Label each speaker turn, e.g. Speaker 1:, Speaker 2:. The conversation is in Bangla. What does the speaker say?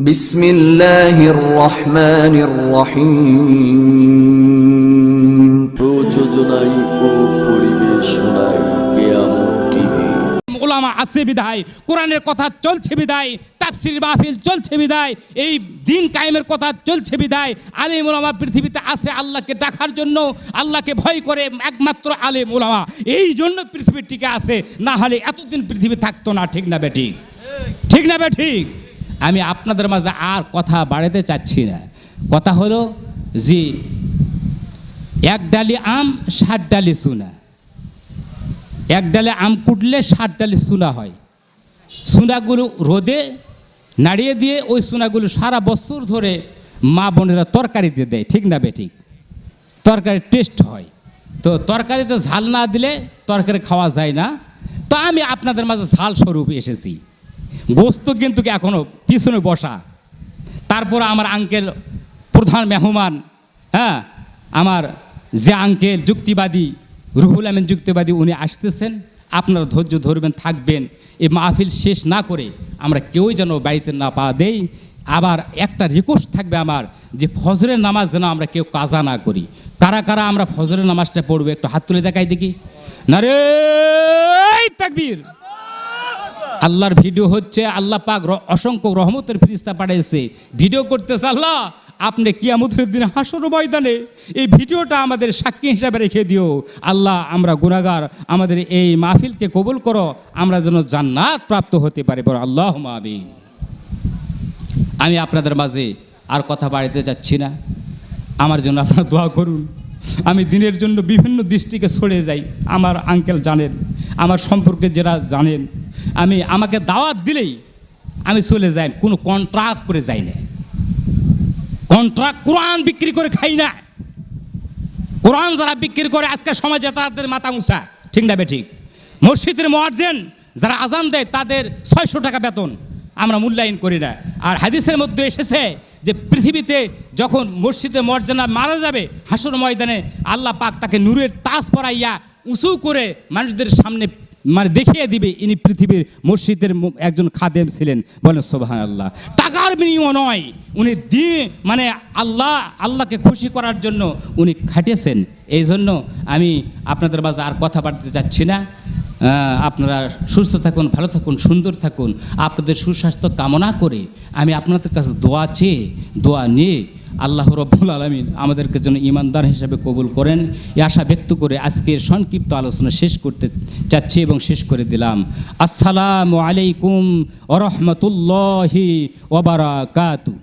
Speaker 1: بسم الله الرحمن الرحيم
Speaker 2: প্রযোজনায় ও পরিবেশনায় কেয়ামত টিভি
Speaker 3: ওলামা আছে বিদায় কোরআনের কথা চলছে বিদায় তাফসির মাহফিল চলছে বিদায় এই দিন কায়েমের কথা চলছে বিদায় আলিম ওলামা পৃথিবীতে আছে আল্লাহকে ডাকার জন্য আল্লাহকে ভয় করে একমাত্র আলিম ওলামা এই জন্য পৃথিবীর টিকে আছে না হলে এতদিন পৃথিবী থাকতো না ঠিক না বেঠিক ঠিক না বেঠিক আমি আপনাদের মাঝে আর কথা বাড়াতে চাচ্ছি না। কথা হলো যে, এক ডালি আম ষাট ডালি সুনা এক ডালে আম কুটলে ষাট ডালি সুনা হয়। সুনাগুলো রোদে নাড়িয়ে দিয়ে ওই সুনাগুলো সারা বছর ধরে মা বোনেরা তরকারিতে দেয়, ঠিক না বেঠিক তরকারি টেস্ট হয়। তো তরকারিতে ঝাল না দিলে তরকারি খাওয়া যায় না। তো আমি আপনাদের মাঝে ঝাল স্বরূপ এসেছি। গোস্ত কিন্তু এখনও পিছনে বসা? তারপর আমার আঙ্কেল প্রধান মেহমান হ্যাঁ আমার যে আঙ্কেল যুক্তিবাদী, রুহুল আমিন যুক্তিবাদী, উনি আসতেছেন। আপনারা ধৈর্য ধরবেন, থাকবেন। এই মাহফিল শেষ না করে আমরা কেউই যেন বাড়িতে না পা দেই। আবার একটা রিকোয়েস্ট থাকবে আমার যে ফজরের নামাজ যেন আমরা কেউ কাজা না করি। কারা কারা আমরা ফজরের নামাজটা পড়ব একটু হাত তুলে দেখাই দেখি। না রে তাকবীর। আল্লাহর ভিডিও হচ্ছে আল্লাহ পাক অসংখ্য রহমতের ফিরিস্তা পাঠিয়েছে ভিডিও করতেছে আল্লাহ, আপনি কিয়ামতের দিন হাসর ময়দানে এই ভিডিওটা আমাদের সাক্ষী হিসাবে রেখে দিও। আল্লাহ, আমরা গুনাগার আমাদের এই মাহফিলকে কবুল করো, আমরা যেন জান্নাত প্রাপ্ত হতে পারি বড় আল্লাহ আমিন। আমি আপনাদের মাঝে আর কথা বাড়িতে যাচ্ছি না। আমার জন্য আপনারা দোয়া করুন। আমি দিনের জন্য বিভিন্ন দৃষ্টিকে সরে যাই। আমার আঙ্কেল জানেন, আমার সম্পর্কে যারা জানেন আমি আমাকে দাওয়াত দিলেই আমি চলে যাই, কোনো কন্ট্রাক্ট করে যাই না। কন্ট্রাক্ট কোরআন বিক্রি করে খাই না। কোরআন যারা বিক্রি করে, আজকে সমাজে তাদের মাথা উঁচা। ঠিক না ঠিক? মসজিদের মোয়ার্জেন যারা আজান দেয়, তাদের ছয়শো টাকা বেতন। আমরা মূল্যায়ন করি না। আর হাদিসের মধ্যে এসেছে যে পৃথিবীতে যখন মসজিদে মর্যাদা মারা যাবে, হাসর ময়দানে আল্লাহ পাক তাকে নূরের তাজ পরাইয়া উঁচু করে মানুষদের সামনে মানে দেখিয়ে দিবে ইনি পৃথিবীর মসজিদের একজন খাদেম ছিলেন। বলেন সোবাহান আল্লাহ টাকার বিনিময় নয়, উনি দিয়ে মানে আল্লাহ, আল্লাহকে খুশি করার জন্য উনি খাটিয়েছেন। এই জন্য আমি আপনাদের মাঝে আর কথা বাড়তে চাচ্ছি না। আপনারা সুস্থ থাকুন, ভালো থাকুন, সুন্দর থাকুন। আপনাদের সুস্বাস্থ্য কামনা করে আমি আপনাদের কাছে দোয়া চেয়ে, দোয়া নিয়ে আল্লাহ রব্বুল আলমিন আমাদেরকে যেন ইমানদার হিসাবে কবুল করেন। এই আশা ব্যক্ত করে আজকের সংক্ষিপ্ত আলোচনা শেষ করতে চাচ্ছি এবং শেষ করে দিলাম। আসসালামু আলাইকুম ওরহমতুল্লাহি ওবারাকাতু